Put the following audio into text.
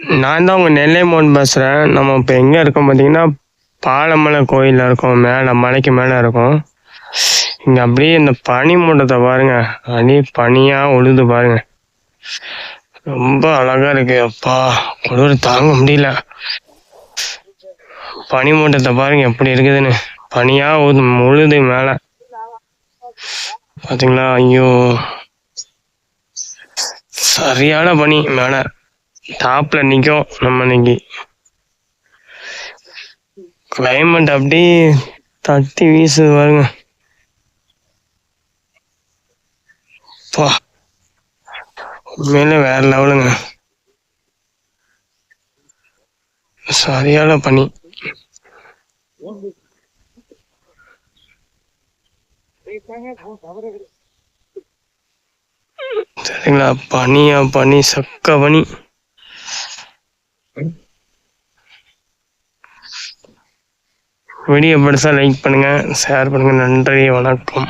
நான் தான் உங்கள் நெல்லை மோன் பேசுகிறேன் நம்ம இப்போ எங்கே இருக்கோம் பார்த்தீங்கன்னா பாலமலை கோயிலில் இருக்கோம். மேலே மலைக்கு மேலே இருக்கோம். இங்கே அப்படியே இந்த பனி மூட்டத்தை பாருங்க. அப்படியே பனியாக உழுது பாருங்க. ரொம்ப அழகா இருக்கு. அப்பா குளிர் தாங்க முடியல. பனி மூட்டத்தை பாருங்க எப்படி இருக்குதுன்னு. பனியா உழுது உழுது மேலே. பாத்தீங்களா? ஐயோ. சரியான பனி மேலே. டாப்ல நிற்கும் நம்ம இன்னைக்கு கிளைமேட் அப்படியே தட்டி வீசுது பாருங்க. உண்மையில வேற லெவலுங்க சரியான பனி சரிங்களா? பனியா பனி சக்க பனி. வீடியோ படிச்சா லைக் பண்ணுங்க ஷேர் பண்ணுங்க நன்றி வணக்கம்